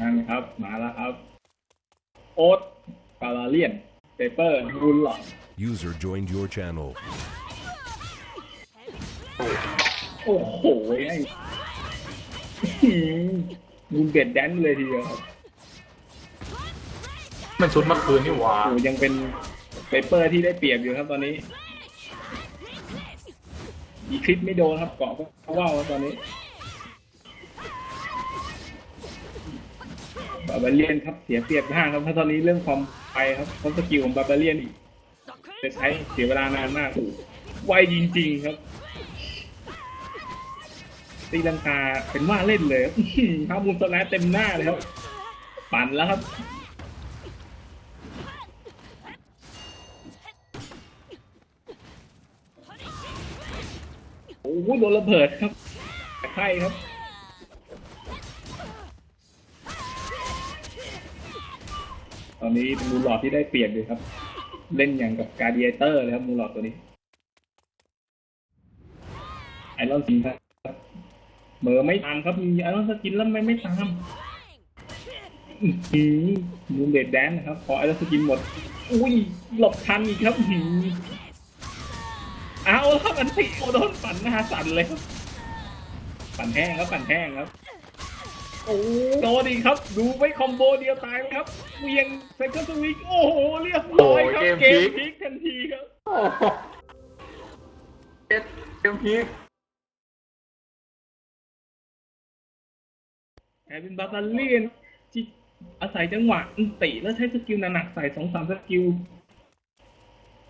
นั่นครับมาแล้วครับ โอ๊ตกาลาเลียนเปเปอร์รุนหลอด User joined your channel. โอ้โหไอ้มุนเบ็ดแดนเลยทีเดียวครับมันชุดเมื่อคืนนี่หว่าโอ้ยังเป็นเปเปอร์ที่ได้เปรียบอยู่ครับตอนนี้ อีคลิปไม่โดนครับเกาะก็ว่าวครับตอนนี้ บาบาเลียนครับเสียเปรียบห้างครับเพราตอนนี้เรื่องความไปครับเพราะสกิลของบาบาเลียนอีกจะใช้เสียเวลานานมากไวจริงๆครับตีลังกาเป็นว่าเล่นเลยครับอื้อหือข้ามูลสแลชเต็มหน้าเลยครับปั่นแล้วครับโอ้โหโดนระเบิดครับใช่ครับ ตอนนี้มูลหลอดที่ได้เปรียบเลยครับ เล่นอย่างกับการ์เดียเตอร์เลยครับมูลหลอดตัวนี้ไอรอนสิงครับเหมอไม่ตามครับมีไอรอนสกินแล้วไม่ไม่ตามหือมูลเดดแดนนะครับ พอไอรอนสกินหมด อุ้ยหลบทันอีกครับอื้อหือเอาแล้วมันติโอโดนปั่นหน้าสั่นเลยครับปั่นแห้งครับปั่นแห้งครับ อ้โดนดีครับ ดูไว้คอมโบเดียวตายเลยครับเวียงเซคันด์สวิกโอ้โหเรียบร้อยครับ โอ้เกเกมมพพลิลิกกทันทีครับ โอ้โหเอ็ดเกมพีคแต่เป็นบาตาเลียนที่อาศัยจังหวะอันติแล้วใช้สกิลหนักๆใส่สองสามสกิล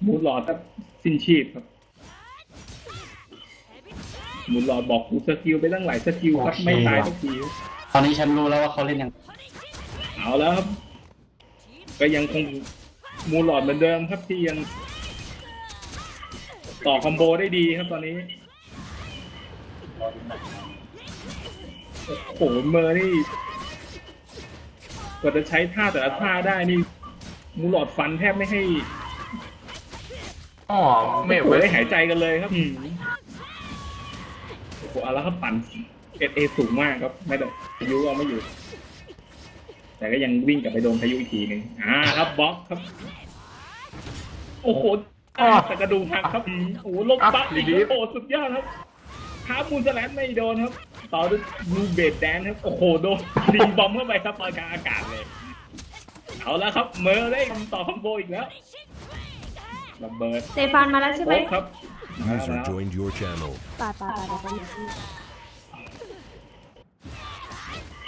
มูดหลอดครับสิ้นชีพครับมูดหลอดบอกกูสกิลไปตั้งหลายสกิลครับไม่ตายสักที ตอนนี้ฉันรู้แล้วว่าเขาเล่นยังเอาแล้วครับ ก็ยังคงมูลหลอดเหมือนเดิมครับที่ยัง ต่อคอมโบได้ดีครับตอนนี้ โอ้โหเมอร์นี่กว่าจะใช้ท่าแต่ละท่าได้นี่มูลหลอดฟันแทบไม่ให้อ๋อไม่โอ้โหเว้ยได้หายใจกันเลยครับอืมโอ้โหเอาแล้วครับปั่น เอเอสูงมากครับไม่ได้พายุเอาไม่อยู่ แต่ก็ยังวิ่งกลับไปโดนพายุอีกทีหนึ่งอ่าครับบล็อกครับ โอ้โหอ่าแต่กระดูกหักครับอืมโอ้โหลบบัฟอีกแล้วโอ้โหสุดยอดครับท้ามูลสแลนไม่โดนครับต่อด้วยมูเบดแดนครับโอ้โหโดนดิงบอมเข้าไปครับตอนกลางอากาศเลยเอาแล้วครับเมอร์ได้ต่อคอมโบอีกแล้วระเบิดเซฟานมาแล้วใช่ไหมโอ๊คครับมา User แล้ว joined your channel. ป่าป่าป่าเดี๋ยวไปหา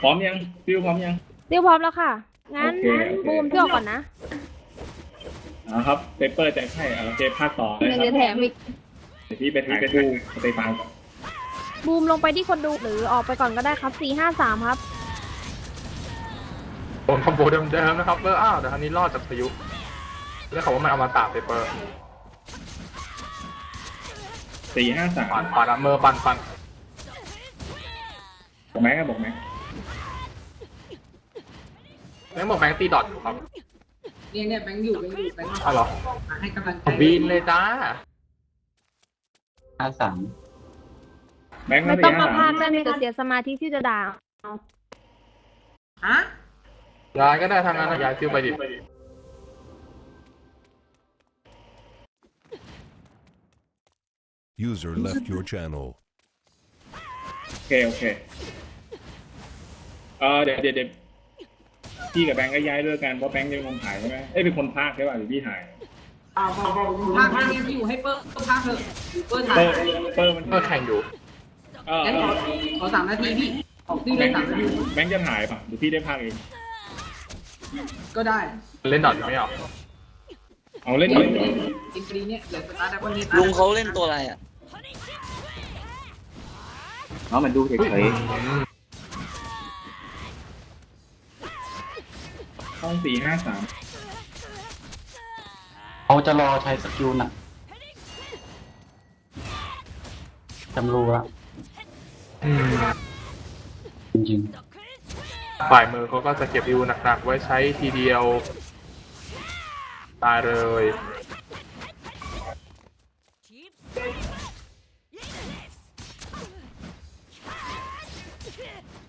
พร้อมยังฟิวพร้อมยังเรียบพร้อมแล้วค่ะ งั้นโอเคงั้นโอเค บูมพี่ออกก่อนนะอ่าครับเปเปอร์แจกให้เอาโอเคภาคต่อเลยเดี๋ยวครับแถมอีกเดี๋ยวพี่ไปถ่ายคู่สเตฟานก่อนบูมลงไปที่คนดูหรือออกไปก่อนก็ได้ครับสี่ห้าสามครับ โดนคอมโบเดิมๆนะครับเอออ้าวแต่ครั้นี้รอดจากพายุแล้วเขาว่ามันเอามาตากเปเปอร์สี่ห้าสามปั่นปั่นอะเมอร์ปั่นปั่นบอกแม็กก็บอกแม็ก แม่งบอกแบงค์ตีดอทอยู่ครับเนี่ยเนี่ยแบงค์อยู่แบงค์อยู่แบงค์อ้าวเหรอมาให้กำลังใจบินเลยจ้าห้าสามแม็กไม่สี่ต้องห้ามาสาพามกได้มีแต่เสียสมาธิที่จะด่าฮะย้ายก็ได้ทางนั้นนะย้ายชื่อไปดิ User left your channel. โอเคโอเคเออเดี๋ยวเดี๋ยวเดี๋ยว พี่กับแบงก์ก็ย้ายด้วยกันเพราะแบงก์เป็นคนถ่ายใช่ไหมเอ้ยเป็นคนพากย์ใช่ป่ะหรือพี่ถ่ายภาคนี้อยู่ให้เปิ้ลภาคเถอะเปิ้ลถ่าเปยอร์เปอร์มันเมอร์แข่งอยู่เอองั้นเอขออขอสามนาทีพี่ออกดิ้วแบเลงยค์สามนาทีแบงค์จะถ่ายป่ะหรือพี่ได้พากย์เองก็ได้เล่นดอทอยู่ไม่เหรอเอาเล่นเล่นก่อนอินทรีเนี่ยเหลือสตาร์ทแล้วก็นี่ลุงเขาเล่นตัวอะไรอะเพราะมันดูเฉย ช่องสี่ห้าสามๆเขาจะรอใช้สกิลหนักจำรู้ละอืมจริงฝ่ายมือเขาก็จะเก็บอิวหนักๆไว้ใช้ทีเดียว ตายเลย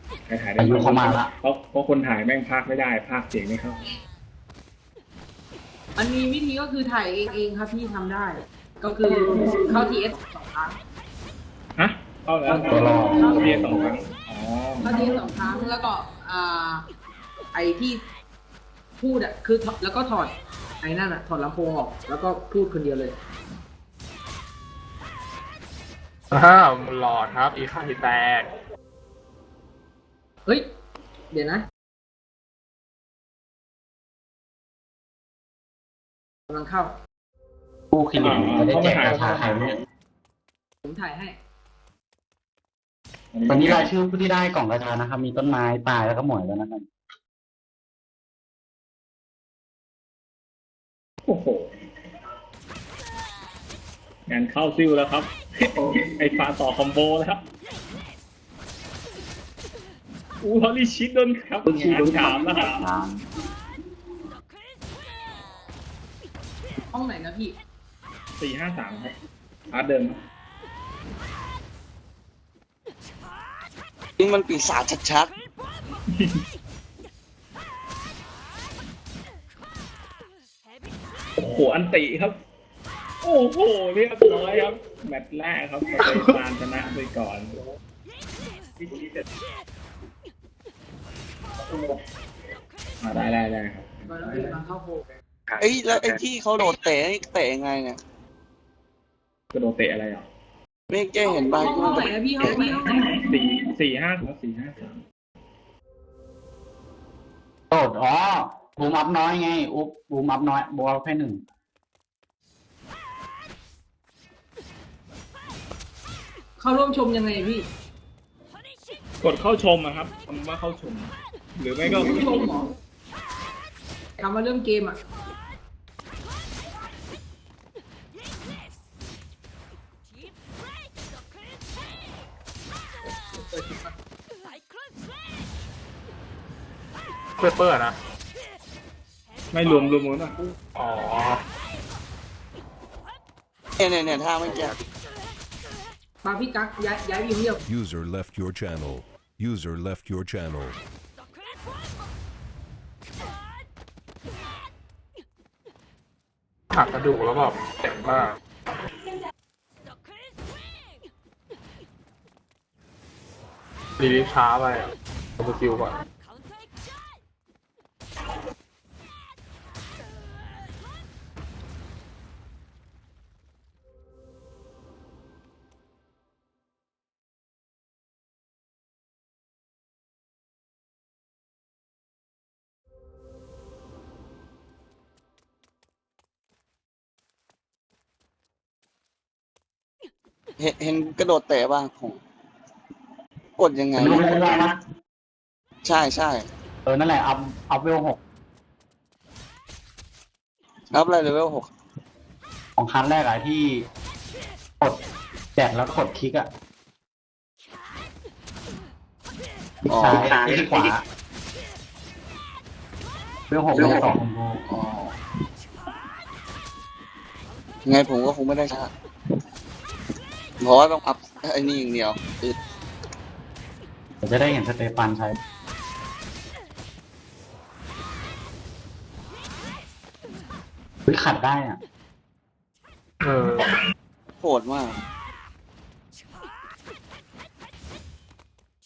โอเครถ่ายได้อายุเข้ามาละ เพราะเพราะคนถ่ายแม่งพากไม่ได้พากเสียงไม่เข้า มันมีวิธีก็คือถ่ายเองเองครับพี่ทำได้ ก็คือเข้าทีเอสสองครั้งฮะ เข้าแล้วตัวรอ เรียนสองครั้ง อ๋อ เข้าทีเอสสองครั้งแล้วก็อ่าไอที่พูดอะคือแล้วก็ถอดไอ้นั่นอะถอดลำโพงออกแล้วก็พูดคนเดียวเลย อ้าวหลอดครับ อีค่าที่แตก เฮ้ย เดี๋ยวนะกำลังเข้า ผู้คิรินจะได้แจกราชาใครเนี่ยผมถ่ายให้ ตอนนี้รายชื่อผู้ที่ได้กล่องราชานะครับ มีต้นไม้ตายแล้วก็หมอยแล้วนะครับ โอ้โหงานเข้าซิลแล้วครับ ไอ้ฟาต่อคอมโบแล้วครับ อู้ฮอลลี่ชิดโดนครับงานถามแล้วครับห้องไหนนะพี่ สี่ห้าสามครับอาร์ตเดิมครับนี่มันปีศาจชัดโอ้โหอันติครับ โอ้โหเรียบร้อยครับ แมตช์แรกครับสเตฟานชนะไปก่อน อ่าได้ได้ได้ครับก็แล้วพี่กำลังเข้าโฮๆเอ้ยแล้วไอ้ที่เขาโดดเตะนี่เตะยังไงเนี่ยกระโดดเตะอะไรอะไม่แก้เห็นบ้างห้องไหนนะพี่ห้องพี่ห้องไหนสี่สี่ห้าสามสี่ห้าสามโดดอ๋อบูมอัพน้อยไง อุ๊บบูมอัพน้อยบอลแค่หนึ่งเข้าร่วมชมยังไงพี่กดเข้าชมอะครับคำว่าเข้าชม หรือไม่ก็ร่วมชมเหรอคำว่าเริ่มเกมอะเพื่อเปิดนะ ไม่รวมรวมหมดอะอ๋อเนี่ยเนี่ยเนี่ยท่าเมื่อกี้มาพี่กั๊กย้ายย้ายไปอยู่เดียว User left your channel. User left your channel. หักกระดูกแล้วแบบเจ็บมากรีลิฟช้าไปอะสกิลก่อน เห็นเห็นกระโดดเตะบ้างผมกดยังไงเป็นรูปเล่นๆนะใช่ใช่เออ นั่นแหละ อัพ อัพเวลหกรับอะไรเลเวลหกของคันแรกอะที่กดแจกแล้วก็กดคลิกอะคลิกอ๋อซ้ายคลิกขวาเวลหกเวลสองอ๋อยังไงผมก็คงไม่ได้ชา เพราะว่าต้องอัพไอ้นี่อย่างเดียวอึดเดี๋ยวจะได้เห็นสเตฟานใช้เฮ้ยขัดได้อะ เออโหดมาก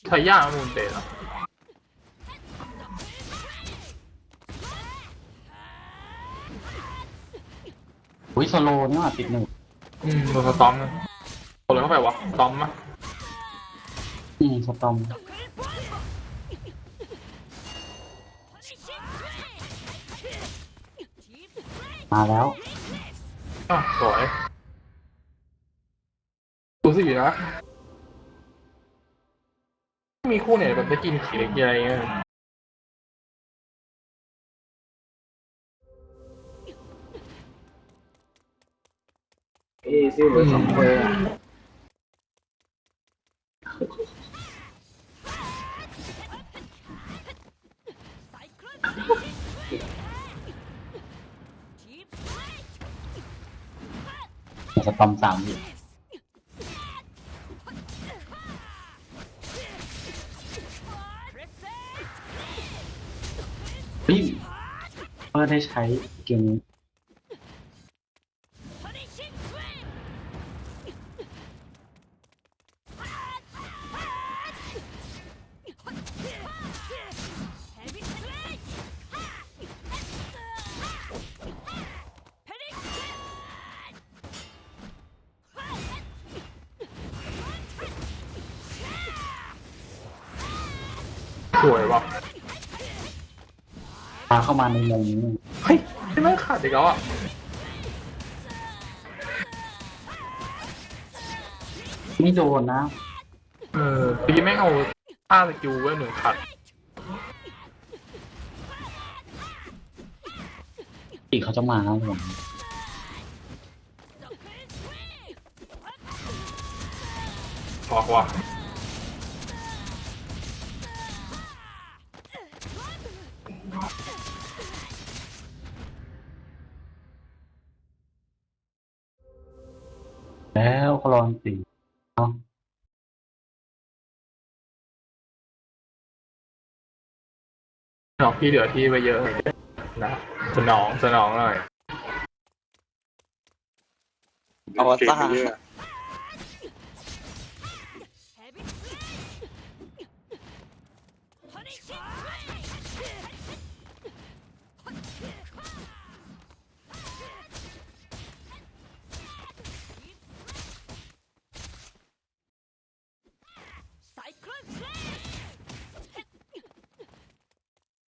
ใช้ยากนะมูลเตะนะอุ้ยสโลว์นี่หว่าติดหนึ่งอืมโดนสตอมนะ โดนอะไรเข้าไปวะสตอมมั้ยอืมสตอมมาแล้วอะสวยดูสินะมีคู่เนี่ยแบบจะกินขี่หรือกินอะไรเงี้ยเอซิลเหลือสองเบ สตอมสามอยู่เฮ้ยเปิดได้ใช้เกมนี้ สวยว่ะพาเข้ามาในมุมนี้เฮ้ยไม่ไม่ขาดอีกแล้วอะไม่โดนนะเออตีไม่งเอาท่าสกิลไว้หนึ่งขัดอีกเขาจะมาครับผมบอกว่า ดอกพี่เหลือที่ไปเยอะเลยนะสนองสนองหน่อยอวตาร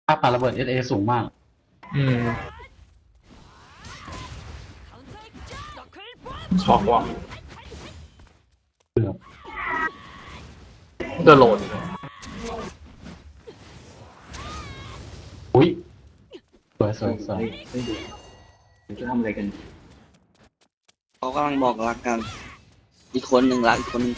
ค่า ปาระเบิดเอสเอสูงมาก อืมช็อกว่ะเกือบจะโหลดอุ้ยสวยสวยสวยไม่ดูจะทำอะไรกัน เขากำลังบอกรักกัน อีกคนหนึ่งรักอีกคนหนึ่ง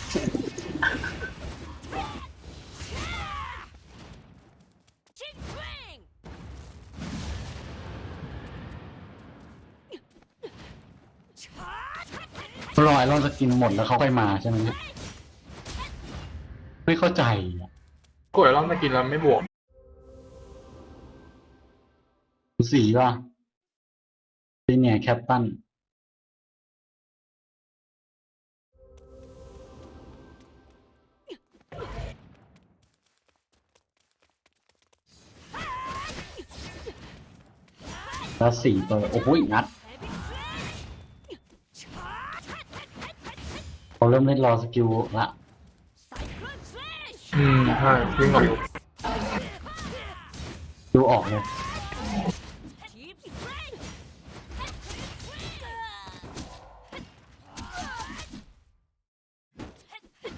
รอไอรอนสกินหมดแล้วเขาค่อยมาใช่ไหมเนี่ยไม่เข้าใจอะกล้วยร่อนมากินแล้วไม่บวก ดูสีป่ะซีเนียแคปตันแล้วสี่เปิดโอ้โหงัด เขาเริ่มเล่นรอสกิลละอืมใช่วิ่งออกอยู่ดูออกเลย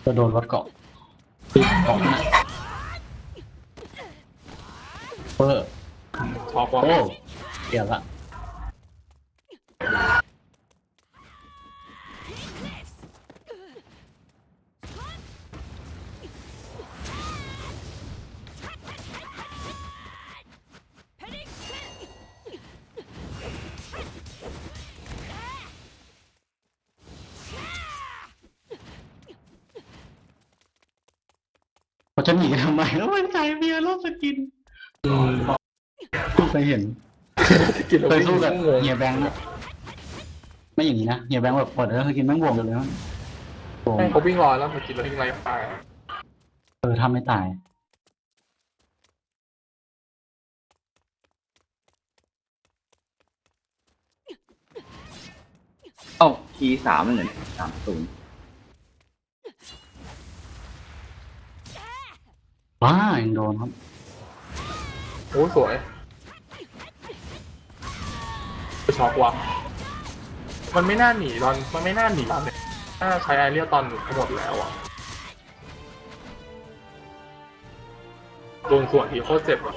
จะโดนวัดเกาะเกาะนะเปอร์ช็อกว่ะโอ้เกี่ยวละ จะหนีทำไมแล้วมันใจเบียร์รอบสกินอืมเพิ่งเคยเห็นกินแล้วเคยวิ่งสู้กับงงเฮียแบงค์ด้วยไม่อย่างนี้นะเฮียแบงค์แบบเปิดแล้วสกินแม่งบวกกันเลยนะบวกแม่งเขาวิ่งรอแล้วมากินแล้ววิ่งไล่ตายเออทำไม่ตายเอ้าทีสามเหมือนสามศูนย์ ว้า ยังโดนครับ โอ้สวยช็อกว่ะมันไม่น่าหนีตอนมันไม่น่าหนีตอนเนี่ยน่าใช้ไอเรียตอนหมดแล้วอะโดนส่วนทีโคตรเจ็บอะ